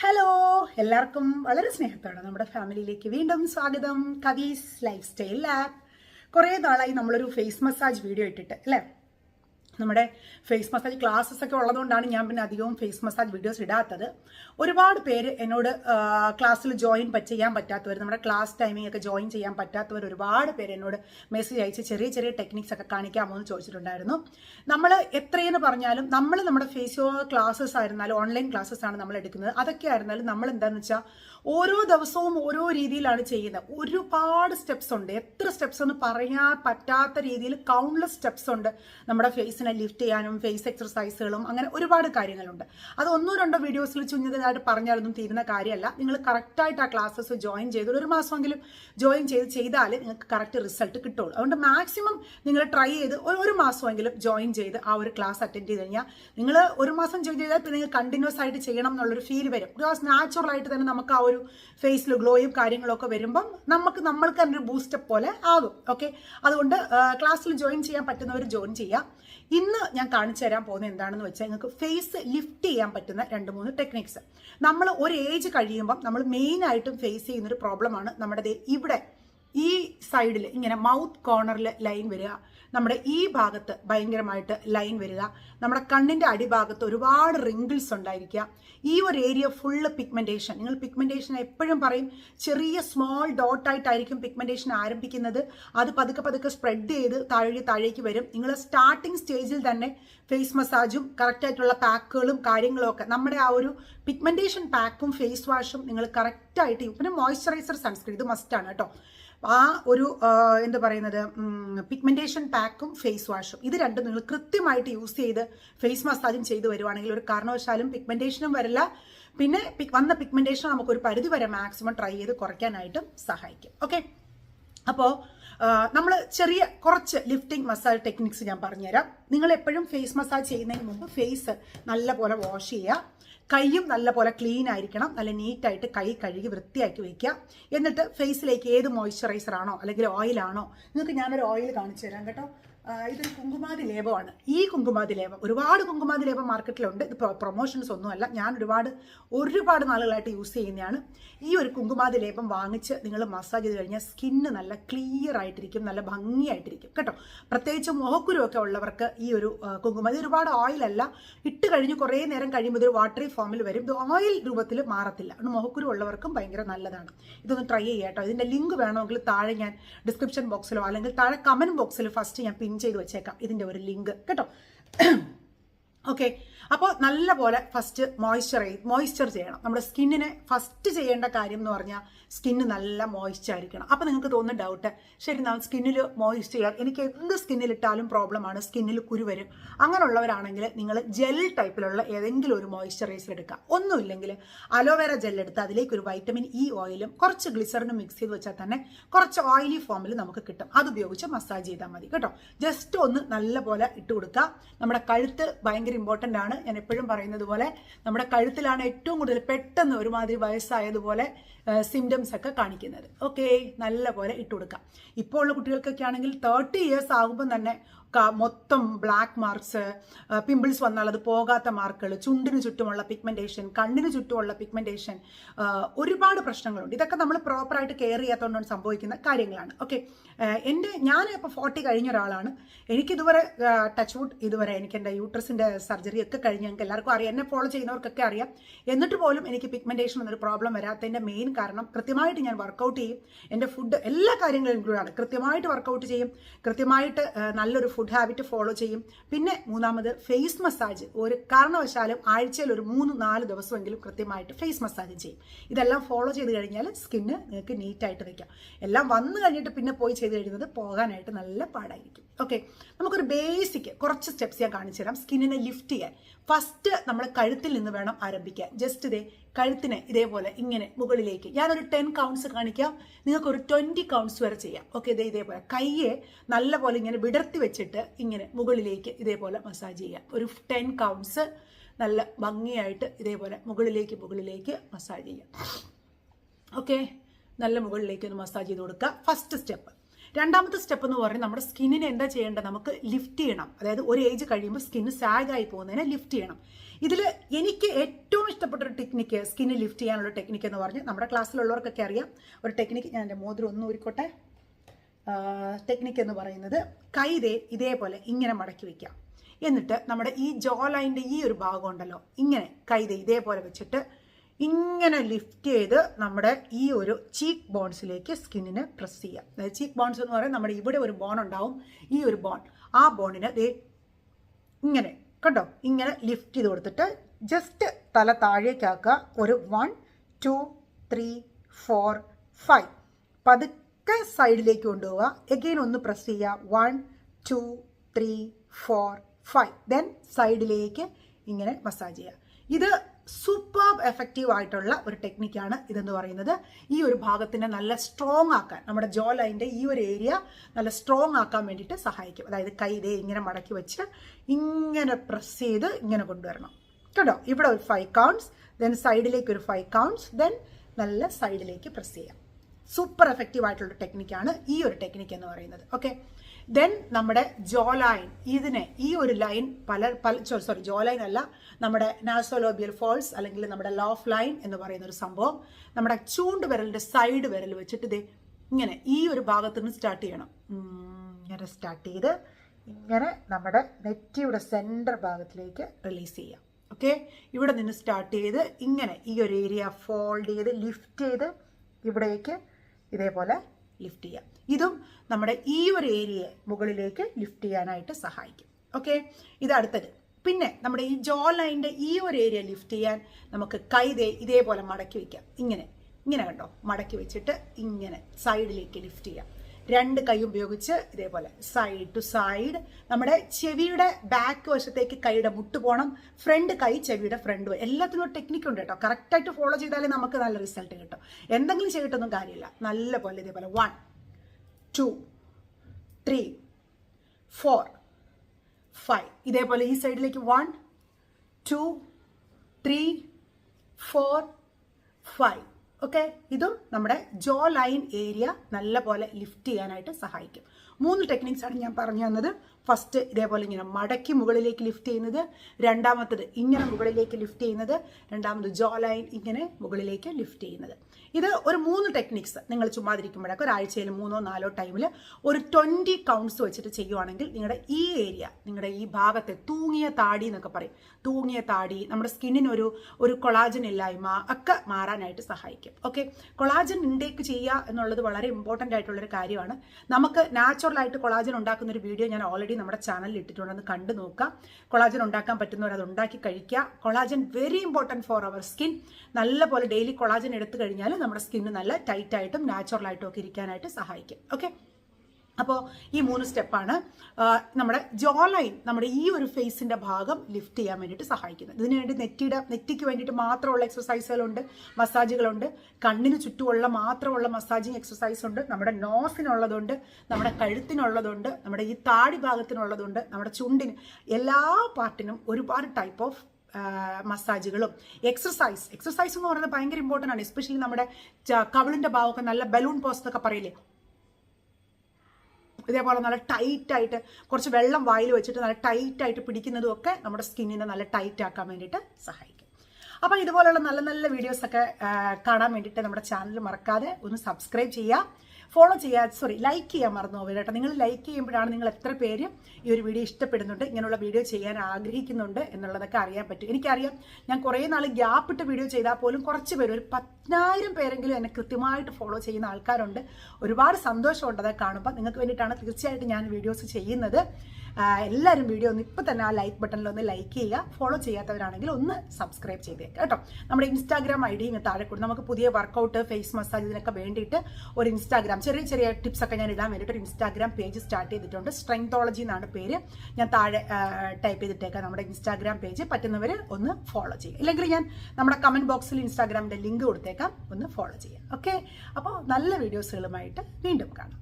Hello എല്ലാവർക്കും വളരെ സ്നേഹത്തോടെ നമ്മുടെ ഫാമിലിയിലേക്ക് വീണ്ടും സ്വാഗതം. കവീസ് ലൈഫ് സ്റ്റൈൽ ആപ്പ് കുറേ നാളായി നമ്മളൊരു ഫേസ് മസാജ് വീഡിയോ ഇട്ടിട്ട് അല്ലേ? നമ്മുടെ ഫേസ് മസാജ് ക്ലാസ്സസ് ഒക്കെ ഉള്ളതുകൊണ്ടാണ് ഞാൻ പിന്നെ അധികവും ഫേസ് മസാജ് വീഡിയോസ് ഇടാത്തത്. ഒരുപാട് പേര് എന്നോട് ക്ലാസ്സിൽ ജോയിൻ ചെയ്യാൻ പറ്റാത്തവർ നമ്മുടെ ക്ലാസ് ടൈമിംഗ് ഒക്കെ ജോയിൻ ചെയ്യാൻ പറ്റാത്തവർ ഒരുപാട് പേര് എന്നോട് മെസ്സേജ് അയച്ച് ചെറിയ ചെറിയ ടെക്നിക്സ് ഒക്കെ കാണിക്കാമോ എന്ന് ചോദിച്ചിട്ടുണ്ടായിരുന്നു. നമ്മൾ എത്രയെന്ന് പറഞ്ഞാലും നമ്മൾ നമ്മുടെ ഫേസ് ക്ലാസ്സസ് ആയിരുന്നാലും ഓൺലൈൻ ക്ലാസ്സസ് ആണ് നമ്മൾ എടുക്കുന്നത് അതൊക്കെ ആയിരുന്നാലും നമ്മൾ എന്താണെന്ന് വെച്ചാൽ ഓരോ ദിവസവും ഓരോ രീതിയിലാണ് ചെയ്യുന്നത്. ഒരുപാട് സ്റ്റെപ്സ് ഉണ്ട്. എത്ര സ്റ്റെപ്സ് എന്ന് പറയാൻ പറ്റാത്ത രീതിയിൽ കൗണ്ട്ലെസ് സ്റ്റെപ്സ് ഉണ്ട്. നമ്മുടെ ഫേസിനെ ലിഫ്റ്റ് ചെയ്യാനും ഫേസ് എക്സർസൈസുകളും അങ്ങനെ ഒരുപാട് കാര്യങ്ങളുണ്ട്. അത് ഒന്നോ രണ്ടോ വീഡിയോസിൽ ചുഞ്ഞതായിട്ട് പറഞ്ഞാലൊന്നും തീരുന്ന കാര്യമല്ല. നിങ്ങൾ കറക്റ്റായിട്ട് ആ ക്ലാസ്സസ് ജോയിൻ ചെയ്ത് ഒരു മാസമെങ്കിലും ജോയിൻ ചെയ്ത് ചെയ്താൽ നിങ്ങൾക്ക് കറക്റ്റ് റിസൾട്ട് കിട്ടുള്ളൂ. അതുകൊണ്ട് മാക്സിമം നിങ്ങൾ ട്രൈ ചെയ്ത് ഒരു മാസമെങ്കിലും ജോയിൻ ചെയ്ത് ആ ഒരു ക്ലാസ് അറ്റൻഡ് ചെയ്ത് കഴിഞ്ഞാൽ നിങ്ങൾ ഒരു മാസം ജോയിൻ ചെയ്താൽ പിന്നെ നിങ്ങൾ കണ്ടിന്യൂസ് ആയിട്ട് ചെയ്യണം എന്നുള്ളൊരു ഫീൽ വരും. ബിക്കോസ് നാച്ചുറൽ ആയിട്ട് തന്നെ നമുക്ക് ആ ഒരു ഫേസിൽ ഗ്ലോയും കാര്യങ്ങളൊക്കെ വരുമ്പം നമുക്ക് നമ്മൾക്ക് തന്നെ ഒരു ബൂസ്റ്റപ്പ് പോലെ ആകും. ഓക്കെ അതുകൊണ്ട് ക്ലാസ്സിൽ ജോയിൻ ചെയ്യാൻ പറ്റുന്നവർ ജോയിൻ ചെയ്യാം. ഇന്ന് ഞാൻ കാണിച്ചു തരാൻ പോകുന്നത് എന്താണെന്ന് വെച്ചാൽ നിങ്ങൾക്ക് ഫേസ് ലിഫ്റ്റ് ചെയ്യാൻ പറ്റുന്ന രണ്ട് മൂന്ന് ടെക്നിക്സ് നമ്മൾ ഒരു ഏജ് കഴിയുമ്പം നമ്മൾ മെയിനായിട്ടും ഫേസ് ചെയ്യുന്നൊരു പ്രോബ്ലമാണ് നമ്മുടെ ഇവിടെ. ഈ സൈഡിൽ ഇങ്ങനെ മൗത്ത് കോർണറിൽ ലൈൻ വരിക. നമ്മുടെ ഈ ഭാഗത്ത് ഭയങ്കരമായിട്ട് ലൈൻ വരിക. നമ്മുടെ കണ്ണിന്റെ അടിഭാഗത്ത് ഒരുപാട് റിങ്കിൾസ് ഉണ്ടായിരിക്കുക. ഈ ഒരു ഏരിയ ഫുള്ള് പിഗ്മെന്റേഷൻ നിങ്ങൾ പിഗ്മെന്റേഷൻ എപ്പോഴും പറയും ചെറിയ സ്മോൾ ഡോട്ടായിട്ടായിരിക്കും പിഗ്മെന്റേഷൻ ആരംഭിക്കുന്നത്. അത് പതുക്കെ പതുക്കെ സ്പ്രെഡ് ചെയ്ത് താഴെ താഴേക്ക് വരും. നിങ്ങൾ സ്റ്റാർട്ടിംഗ് സ്റ്റേജിൽ തന്നെ ഫേസ് മസാജും കറക്റ്റായിട്ടുള്ള പാക്കുകളും കാര്യങ്ങളും ഒക്കെ നമ്മുടെ ആ ഒരു പിഗ്മെന്റേഷൻ പാക്കും ഫേസ് വാഷും നിങ്ങൾ കറക്റ്റായിട്ട് പിന്നെ മോയ്സ്ചറൈസർ സൺസ്ക്രീൻ ഇത് മസ്റ്റാണ് കേട്ടോ ആ ഒരു എന്ത് പറയുന്നത് പിഗ്മെന്റേഷൻ പാക്കും ഫേസ് വാഷും ഇത് രണ്ടും നിങ്ങൾ കൃത്യമായിട്ട് യൂസ് ചെയ്ത് ഫേസ് മസാജും ചെയ്ത് വരുവാണെങ്കിൽ ഒരു കാരണവശാലും പിഗ്മെന്റേഷനും വരില്ല. പിന്നെ വന്ന പിഗ്മെന്റേഷൻ നമുക്ക് ഒരു പരിധി വരെ മാക്സിമം ട്രൈ ചെയ്ത് കുറയ്ക്കാനായിട്ടും സഹായിക്കും. ഓക്കെ അപ്പോൾ നമ്മൾ ചെറിയ കുറച്ച് ലിഫ്റ്റിംഗ് മസാജ് ടെക്നിക്സ് ഞാൻ പറഞ്ഞുതരാം. നിങ്ങൾ എപ്പോഴും ഫേസ് മസാജ് ചെയ്യുന്നതിന് മുമ്പ് ഫേസ് നല്ലപോലെ വാഷ് ചെയ്യുക. കൈയും നല്ലപോലെ ക്ലീൻ ആയിരിക്കണം. നല്ല നീറ്റായിട്ട് കൈ കഴുകി വൃത്തിയാക്കി വയ്ക്കുക എന്നിട്ട് ഫേസിലേക്ക് ഏത് മോയ്സ്ചറൈസർ ആണോ അല്ലെങ്കിൽ ഓയിലാണോ നിങ്ങൾക്ക് ഞാനൊരു ഓയിൽ കാണിച്ചു തരാം കേട്ടോ. ഇതൊരു കുങ്കുമാതി ലേപമാണ്. ഈ കുങ്കുമാതി ലേപം ഒരുപാട് കുങ്കുമാതി ലേപം മാർക്കറ്റിലുണ്ട്. ഇത് പ്രൊമോഷൻസ് ഒന്നുമല്ല. ഞാൻ ഒരുപാട് ഒരുപാട് നാളുകളായിട്ട് യൂസ് ചെയ്യുന്നതാണ്. ഈ ഒരു കുങ്കുമാതി ലേപം വാങ്ങിച്ച് നിങ്ങൾ മസാജ് ചെയ്ത് കഴിഞ്ഞാൽ സ്കിന്ന് നല്ല ക്ലിയർ ആയിട്ടിരിക്കും നല്ല ഭംഗിയായിട്ടിരിക്കും. കേട്ടോ? പ്രത്യേകിച്ച് മുഖക്കുരുവൊക്കെ ഉള്ളവർക്ക് ഈ ഒരു കുങ്കുമാതി ഒരുപാട് ഓയിലല്ല ഇട്ട് കഴിഞ്ഞ് കുറേ നേരം കഴിയുമ്പോൾ ഇതൊരു വാട്ടറി ഫോമിൽ വരും. ഇത് ഓയിൽ രൂപത്തിൽ മാറത്തില്ല. മുഖക്കുരു ഉള്ളവർക്കും ഭയങ്കര നല്ലതാണ്. ഇതൊന്ന് ട്രൈ ചെയ്യാം കേട്ടോ. ഇതിന്റെ ലിങ്ക് വേണമെങ്കിൽ താഴെ ഞാൻ ഡിസ്ക്രിപ്ഷൻ ബോക്സിലോ അല്ലെങ്കിൽ താഴെ കമന്റ് ബോക്സിൽ ഫസ്റ്റ് ഞാൻ പിൻ ചെയ്ത് വെച്ചേക്കാം. ഇതിന്റെ ഒരു ലിങ്ക്. കേട്ടോ? ഓക്കെ അപ്പോൾ നല്ല പോലെ ഫസ്റ്റ് മോയ്സ്ചറൈ മോയ്സ്ചർ ചെയ്യണം. നമ്മുടെ സ്കിന്നിനെ ഫസ്റ്റ് ചെയ്യേണ്ട കാര്യം എന്ന് പറഞ്ഞാൽ സ്കിന്ന് നല്ല മോയ്സ്ചർ ആയിരിക്കണം. അപ്പോൾ നിങ്ങൾക്ക് തോന്നുന്ന ഡൗട്ട് ശരി നാം സ്കിന്നിൽ മോയ്സ്ചർ എനിക്ക് എന്ത് സ്കിന്നിലിട്ടാലും പ്രോബ്ലമാണ് സ്കിന്നിൽ കുരുവരും അങ്ങനെയുള്ളവരാണെങ്കിൽ നിങ്ങൾ ജെൽ ടൈപ്പിലുള്ള ഏതെങ്കിലും ഒരു മോയ്സ്ചറൈസർ എടുക്കുക. ഒന്നുമില്ലെങ്കിൽ അലോവേറ ജെൽ എടുത്ത് അതിലേക്ക് ഒരു വൈറ്റമിൻ ഇ ഓയിലും കുറച്ച് ഗ്ലിസറിനും മിക്സ് ചെയ്ത് വെച്ചാൽ തന്നെ കുറച്ച് ഓയിലി ഫോമിൽ നമുക്ക് കിട്ടും. അത് ഉപയോഗിച്ച് മസാജ് ചെയ്താൽ മതി. കേട്ടോ? ജസ്റ്റ് ഒന്ന് നല്ല പോലെ ഇട്ട് കൊടുക്കുക. നമ്മുടെ കഴുത്ത് ഭയങ്കര ഇമ്പോർട്ടന്റ് ആണ്. ഞാൻ എപ്പോഴും പറയുന്നത് പോലെ നമ്മുടെ കഴുത്തിലാണ് ഏറ്റവും കൂടുതൽ പെട്ടെന്ന് ഒരുമാതിരി വയസ്സായതുപോലെ സിംറ്റംസ് ഒക്കെ കാണിക്കുന്നത്. ഓക്കെ നല്ല പോലെ ഇട്ട് കൊടുക്കാം. ഇപ്പോൾ ഉള്ള കുട്ടികൾക്കൊക്കെ ആണെങ്കിൽ തേർട്ടി ഇയേഴ്സ് ആകുമ്പോൾ തന്നെ മൊത്തം ബ്ലാക്ക് മാർക്സ് പിമ്പിൾസ് വന്നാൽ അത് പോകാത്ത മാർക്കുകൾ ചുണ്ടിന് ചുറ്റുമുള്ള പിഗ്മെന്റേഷൻ കണ്ണിന് ചുറ്റുമുള്ള പിഗ്മെന്റേഷൻ ഒരുപാട് പ്രശ്നങ്ങളുണ്ട്. ഇതൊക്കെ നമ്മൾ പ്രോപ്പറായിട്ട് കെയർ ചെയ്യാത്തതുകൊണ്ടാണ് സംഭവിക്കുന്ന കാര്യങ്ങളാണ്. ഓക്കെ എന്റെ ഞാൻ ഇപ്പോൾ ഫോർട്ടി കഴിഞ്ഞ ഒരാളാണ്. എനിക്കിതുവരെ ടച്ച് വുഡ് ഇതുവരെ എനിക്ക് എന്റെ യൂട്രസിന്റെ സർജറി ഒക്കെ കഴിഞ്ഞ് ഞങ്ങൾക്ക് എല്ലാവർക്കും അറിയാം. എന്നെ ഫോളോ ചെയ്യുന്നവർക്കൊക്കെ അറിയാം. എന്നിട്ട് പോലും എനിക്ക് പിഗ്മെന്റേഷൻ എന്നൊരു പ്രോബ്ലം വരാത്തതിന്റെ മെയിൻ കാരണം കൃത്യമായിട്ട് ഞാൻ വർക്കൗട്ട് ചെയ്യും. എന്റെ ഫുഡ് എല്ലാ കാര്യങ്ങളും ഇൻക്ലൂഡ് ആണ്. കൃത്യമായിട്ട് വർക്കൗട്ട് ചെയ്യും. കൃത്യമായിട്ട് നല്ലൊരു ഫുഡ് ഹാബിറ്റ് ഫോളോ ചെയ്യും. പിന്നെ മൂന്നാമത് ഫേസ് മസാജ് ഒരു കാരണവശാലും ആഴ്ചയിൽ ഒരു മൂന്ന് നാല് ദിവസമെങ്കിലും കൃത്യമായിട്ട് ഫേസ് മസാജ് ചെയ്യും. ഇതെല്ലാം ഫോളോ ചെയ്ത് കഴിഞ്ഞാൽ സ്കിന്ന് നിങ്ങൾക്ക് നീറ്റായിട്ട് വയ്ക്കാം എല്ലാം വന്നു കഴിഞ്ഞിട്ട് പിന്നെ പോയി ചെയ്ത് കഴിയുന്നത് പോകാനായിട്ട് നല്ല പാടായിരിക്കും. ഓക്കെ നമുക്കൊരു ബേസിക് കുറച്ച് സ്റ്റെപ്സ് ഞാൻ കാണിച്ചു തരാം സ്കിന്നിനെ ലിഫ്റ്റ് ചെയ്യാൻ. ഫസ്റ്റ് നമ്മൾ കഴുത്തിൽ നിന്ന് വേണം ആരംഭിക്കാൻ. ജസ്റ്റ് ഇതേ കഴുത്തിനെ ഇതേപോലെ ഇങ്ങനെ മുകളിലേക്ക്. ഞാനൊരു ടെൻ കൗണ്ട്സ് കാണിക്കാം. നിങ്ങൾക്ക് ഒരു ട്വന്റി കൗണ്ട്സ് വരെ ചെയ്യാം. ഓക്കെ ഇതേ ഇതേപോലെ. കയ്യെ നല്ലപോലെ ഇങ്ങനെ വിടർത്തി വെച്ചിട്ട് ഇങ്ങനെ മുകളിലേക്ക് ഇതേപോലെ മസാജ് ചെയ്യാം. ഒരു ടെൻ കൗണ്ട്സ് നല്ല ഭംഗിയായിട്ട് ഇതേപോലെ മുകളിലേക്ക് മുകളിലേക്ക് മസാജ് ചെയ്യാം. ഓക്കെ നല്ല മുകളിലേക്ക് ഒന്ന് മസാജ് ചെയ്ത് കൊടുക്കുക. ഫസ്റ്റ് സ്റ്റെപ്പ് രണ്ടാമത്തെ സ്റ്റെപ്പ് എന്ന് പറഞ്ഞാൽ നമ്മുടെ സ്കിന്നിനെ എന്താ ചെയ്യേണ്ടത്? നമുക്ക് ലിഫ്റ്റ് ചെയ്യണം. അതായത് ഒരു ഏജ് കഴിയുമ്പോൾ സ്കിന്ന് സാഗായി പോകുന്നതിനെ ലിഫ്റ്റ് ചെയ്യണം. ഇതിൽ എനിക്ക് ഏറ്റവും ഇഷ്ടപ്പെട്ട ഒരു ടെക്നിക്ക് സ്കിന്ന് ലിഫ്റ്റ് ചെയ്യാനുള്ള ടെക്നിക്ക് എന്ന് പറഞ്ഞാൽ നമ്മുടെ ക്ലാസ്സിലുള്ളവർക്കൊക്കെ അറിയാം. ഒരു ടെക്നിക്ക് ഞാൻ എന്റെ മോതിരം ഒന്ന് ഊരിക്കോട്ടെ. ടെക്നിക്ക് എന്ന് പറയുന്നത് കൈതേ ഇതേപോലെ ഇങ്ങനെ മടക്കി വയ്ക്കാം എന്നിട്ട് നമ്മുടെ ഈ ജോ ലൈന്റെ ഈ ഒരു ഭാഗം ഉണ്ടല്ലോ ഇങ്ങനെ കൈതേ ഇതേപോലെ വെച്ചിട്ട് ഇങ്ങനെ ലിഫ്റ്റ് ചെയ്ത് നമ്മുടെ ഈ ഒരു ചീക്ക് ബോൺസിലേക്ക് സ്കിന്നിനെ പ്രസ് ചെയ്യാം അതായത് ചീക്ക് ബോൺസ് എന്ന് പറയുന്നത് നമ്മുടെ ഇവിടെ ഒരു ബോൺ ഉണ്ടാവും ഈ ഒരു ബോൺ ആ ബോണിനെ ദേ ഇങ്ങനെ കണ്ടോ? ഇങ്ങനെ ലിഫ്റ്റ് ചെയ്ത് കൊടുത്തിട്ട് ജസ്റ്റ് തല താഴേക്കാക്കുക ഒരു one two three four five പതുക്കെ സൈഡിലേക്ക് കൊണ്ടുപോവുക. എഗെയിൻ ഒന്ന് പ്രസ് ചെയ്യുക. One two three four five then സൈഡിലേക്ക് ഇങ്ങനെ മസാജ് ചെയ്യുക. ഇത് സൂപ്പർ എഫക്റ്റീവ് ആയിട്ടുള്ള ഒരു ടെക്നിക്കാണ് ഇതെന്ന് പറയുന്നത്. ഈ ഒരു ഭാഗത്തിനെ നല്ല സ്ട്രോങ് ആക്കാൻ നമ്മുടെ ജോ ലൈന്റെ ഈ ഒരു ഏരിയ നല്ല സ്ട്രോങ് ആക്കാൻ വേണ്ടിയിട്ട് സഹായിക്കും. അതായത് കൈ ഇതേ ഇങ്ങനെ മടക്കി വെച്ച് ഇങ്ങനെ പ്രസ് ചെയ്ത് ഇങ്ങനെ കൊണ്ടുവരണം. കേട്ടോ? ഇവിടെ ഒരു ഫൈവ് കൗണ്ട്സ് ദെൻ സൈഡിലേക്ക് ഒരു ഫൈവ് കൗണ്ട്സ് ദെൻ നല്ല സൈഡിലേക്ക് പ്രസ് ചെയ്യാം സൂപ്പർ എഫക്റ്റീവ് ആയിട്ടുള്ള ടെക്നിക്കാണ് ഈ ഒരു ടെക്നിക്ക് എന്ന് പറയുന്നത്. ഓക്കെ ദെൻ നമ്മുടെ ജോ ലൈൻ ഇതിനെ ഈ ഒരു ലൈൻ പല പല സോറി ജോ ലൈൻ അല്ല നമ്മുടെ നാസോലോബിയൽ ഫോൾസ് അല്ലെങ്കിൽ നമ്മുടെ ലോഫ് ലൈൻ എന്ന് പറയുന്ന ഒരു സംഭവം നമ്മുടെ ചൂണ്ട് വിരലിന്റെ സൈഡ് വിരൽ വെച്ചിട്ട് ഇതേ ഇങ്ങനെ ഈ ഒരു ഭാഗത്ത് നിന്ന് സ്റ്റാർട്ട് ചെയ്യണം ഇങ്ങനെ സ്റ്റാർട്ട് ചെയ്ത് ഇങ്ങനെ നമ്മുടെ നെറ്റിയുടെ സെന്റർ ഭാഗത്തിലേക്ക് റിലീസ് ചെയ്യാം. ഓക്കെ ഇവിടെ നിന്ന് സ്റ്റാർട്ട് ചെയ്ത് ഇങ്ങനെ ഈ ഒരു ഏരിയ ഫോൾഡ് ചെയ്ത് ലിഫ്റ്റ് ചെയ്ത് ഇവിടേക്ക് ഇതേപോലെ ലിഫ്റ്റ് ചെയ്യാം. ഇതും നമ്മുടെ ഈ ഒരു ഏരിയയെ മുകളിലേക്ക് ലിഫ്റ്റ് ചെയ്യാനായിട്ട് സഹായിക്കും. ഓക്കെ? ഇത് അടുത്തത്. പിന്നെ നമ്മുടെ ഈ ജോ ലൈന്റെ ഈ ഒരു ഏരിയ ലിഫ്റ്റ് ചെയ്യാൻ നമുക്ക് കൈതേ ഇതേപോലെ മടക്കി വയ്ക്കാം ഇങ്ങനെ. ഇങ്ങനെ കണ്ടോ? മടക്കി വെച്ചിട്ട് ഇങ്ങനെ സൈഡിലേക്ക് ലിഫ്റ്റ് ചെയ്യാം. രണ്ട് കൈ ഉപയോഗിച്ച് ഇതേപോലെ സൈഡ് ടു സൈഡ് നമ്മുടെ ചെവിയുടെ ബാക്ക് വശത്തേക്ക് കൈയുടെ മുട്ട് പോകണം ഫ്രണ്ട് കൈ ചെവിയുടെ ഫ്രണ്ട് എല്ലാത്തിനും ഒരു ടെക്നിക്ക് ഉണ്ട് കേട്ടോ. കറക്റ്റായിട്ട് ഫോളോ ചെയ്താലേ നമുക്ക് നല്ല റിസൾട്ട് കിട്ടും. എന്തെങ്കിലും ചെയ്തിട്ടൊന്നും കാര്യമില്ല. നല്ല പോലെ ഇതേപോലെ one two three four five ഇതേപോലെ ഈ സൈഡിലേക്ക് one two three four five okay ഇതും നമ്മുടെ ജോ ലൈൻ ഏരിയ നല്ല പോലെ ലിഫ്റ്റ് ചെയ്യാനായിട്ട് സഹായിക്കും. മൂന്ന് ടെക്നിക്സ് ആണ് ഞാൻ പറഞ്ഞു തന്നത്. ഫസ്റ്റ് ഇതേപോലെ ഇങ്ങനെ മടക്കി മുകളിലേക്ക് ലിഫ്റ്റ് ചെയ്യുന്നത്. രണ്ടാമത്തത് ഇങ്ങനെ മുകളിലേക്ക് ലിഫ്റ്റ് ചെയ്യുന്നത്. രണ്ടാമത് ജോ ലൈൻ ഇങ്ങനെ മുകളിലേക്ക് ലിഫ്റ്റ് ചെയ്യുന്നത്. ഇത് ഒരു മൂന്ന് ടെക്നിക്സ് നിങ്ങൾ ചുമ്മാതിരിക്കുമ്പോഴൊക്കെ ഒരാഴ്ചയിൽ മൂന്നോ നാലോ ടൈമിൽ ഒരു ട്വന്റി കൗണ്ട്സ് വെച്ചിട്ട് ചെയ്യുവാണെങ്കിൽ നിങ്ങളുടെ ഈ ഏരിയ നിങ്ങളുടെ ഈ ഭാഗത്തെ തൂങ്ങിയ താടി എന്നൊക്കെ പറയും. തൂങ്ങിയ താടി നമ്മുടെ സ്കിന്നിനൊരു ഒരു കൊളാജൻ ഇല്ലായ്മ ഒക്കെ മാറാനായിട്ട് സഹായിക്കും. ഓക്കെ കൊളാജൻ ഇൻടേക്ക് ചെയ്യുക എന്നുള്ളത് വളരെ ഇമ്പോർട്ടന്റ് ആയിട്ടുള്ളൊരു കാര്യമാണ്. നമുക്ക് നാച്ചുറലായിട്ട് കൊളാജൻ ഉണ്ടാക്കുന്ന ഒരു വീഡിയോ ഞാൻ ഓൾറെഡി നമ്മുടെ ചാനലിൽ ഇട്ടിട്ടുണ്ട് ഇട്ടിട്ടുണ്ടെന്ന് കണ്ടു നോക്കാം കൊളാജൻ ഉണ്ടാക്കാൻ പറ്റുന്നവർ അത് ഉണ്ടാക്കി കഴിക്കുക. Collagen very important for our skin നല്ലപോലെ ഡെയിലി കൊളാജൻ എടുത്തു കഴിഞ്ഞാൽ നമ്മുടെ സ്കിന്ന് നല്ല ടൈറ്റായിട്ടും നാച്ചുറലായിട്ടും ഒക്കെ ഇരിക്കാനായിട്ട് സഹായിക്കും. ഓക്കെ അപ്പോൾ ഈ മൂന്ന് സ്റ്റെപ്പാണ് നമ്മുടെ ജോ ലൈൻ നമ്മുടെ ഈ ഒരു ഫേസിന്റെ ഭാഗം ലിഫ്റ്റ് ചെയ്യാൻ വേണ്ടിയിട്ട് സഹായിക്കുന്നത്. ഇതിനു വേണ്ടി നെറ്റിയുടെ നെറ്റിക്ക് വേണ്ടിയിട്ട് മാത്രമുള്ള എക്സസൈസുകളുണ്ട് മസാജുകളുണ്ട്. കണ്ണിന് ചുറ്റുമുള്ള മാത്രമുള്ള മസാജിങ് എക്സസൈസ് ഉണ്ട് നമ്മുടെ നോസിനുള്ളതുണ്ട് നമ്മുടെ കഴുത്തിനുള്ളതുണ്ട് നമ്മുടെ ഈ താടി ഭാഗത്തിനുള്ളതുണ്ട് നമ്മുടെ ചുണ്ടിന് എല്ലാ പാർട്ടിനും ഒരുപാട് ടൈപ്പ് ഓഫ് മസാജുകളും. എക്സസൈസ് എക്സസൈസ് എന്ന് പറയുന്നത് ഭയങ്കര ഇമ്പോർട്ടന്റ് ആണ്. എസ്പെഷ്യലി നമ്മുടെ കവിളിന്റെ ഭാഗമൊക്കെ നല്ല ബലൂൺ പോസ്റ്റ് എന്നൊക്കെ പറയില്ലേ? ഇതേപോലെ നല്ല ടൈറ്റായിട്ട് കുറച്ച് വെള്ളം വായിൽ വെച്ചിട്ട് നല്ല ടൈറ്റായിട്ട് പിടിക്കുന്നതും ഒക്കെ നമ്മുടെ സ്കിന്നിനെ നല്ല ടൈറ്റ് ആക്കാൻ വേണ്ടിയിട്ട് സഹായിക്കും. അപ്പം ഇതുപോലുള്ള നല്ല നല്ല വീഡിയോസൊക്കെ കാണാൻ വേണ്ടിയിട്ട് നമ്മുടെ ചാനൽ മറക്കാതെ ഒന്ന് സബ്സ്ക്രൈബ് ചെയ്യുക. ഫോളോ ചെയ്യാ സോറി ലൈക്ക് ചെയ്യാൻ മറന്നു പോകരുത് കേട്ടോ. നിങ്ങൾ ലൈക്ക് ചെയ്യുമ്പോഴാണ് നിങ്ങൾ എത്ര പേര് ഈ ഒരു വീഡിയോ ഇഷ്ടപ്പെടുന്നുണ്ട് ഇങ്ങനെയുള്ള വീഡിയോ ചെയ്യാൻ ആഗ്രഹിക്കുന്നുണ്ട് എന്നുള്ളതൊക്കെ അറിയാൻ പറ്റും. എനിക്കറിയാം ഞാൻ കുറേ നാൾ ഗ്യാപ്പ് ഇട്ട് വീഡിയോ ചെയ്താൽ പോലും കുറച്ച് പേര് ഒരു പതിനായിരം പേരെങ്കിലും എന്നെ കൃത്യമായിട്ട് ഫോളോ ചെയ്യുന്ന ആൾക്കാരുണ്ട്. ഒരുപാട് സന്തോഷമുണ്ട് അതൊക്കെ കാണുമ്പോൾ നിങ്ങൾക്ക് വേണ്ടിയിട്ടാണ് തീർച്ചയായിട്ടും ഞാൻ വീഡിയോസ് ചെയ്യുന്നത്. എല്ലാവരും വീഡിയോ ഒന്ന് ഇപ്പം തന്നെ ആ ലൈക്ക് ബട്ടണിൽ ഒന്ന് ലൈക്ക് ചെയ്യുക. ഫോളോ ചെയ്യാത്തവരാണെങ്കിൽ ഒന്ന് സബ്സ്ക്രൈബ് ചെയ്തേക്കുക കേട്ടോ. നമ്മുടെ ഇൻസ്റ്റാഗ്രാം ഐ ഡി ഇങ്ങനെ താഴെ കൊടുത്ത് നമുക്ക് പുതിയ വർക്കൗട്ട് ഫേസ് മസാജ് ഇതിനൊക്കെ വേണ്ടിയിട്ട് ഒരു ഇൻസ്റ്റാഗ്രാം ചെറിയ ചെറിയ ടിപ്സ് ഒക്കെ ഞാൻ ഇടാൻ വേണ്ടിയിട്ട് ഒരു ഇൻസ്റ്റാഗ്രാം പേജ് സ്റ്റാർട്ട് ചെയ്തിട്ടുണ്ട്. സ്ട്രെങ്തോളജി എന്നാണ് പേര്. ഞാൻ താഴെ ടൈപ്പ് ചെയ്തിട്ടേക്കാം നമ്മുടെ ഇൻസ്റ്റാഗ്രാം പേജ് പറ്റുന്നവർ ഒന്ന് ഫോളോ ചെയ്യുക. ഇല്ലെങ്കിൽ ഞാൻ നമ്മുടെ കമന്റ് ബോക്സിൽ ഇൻസ്റ്റാഗ്രാമിന്റെ ലിങ്ക് കൊടുത്തേക്കാം. ഒന്ന് ഫോളോ ചെയ്യാം ഓക്കെ അപ്പോൾ നല്ല വീഡിയോസുകളുമായിട്ട് വീണ്ടും കാണാം.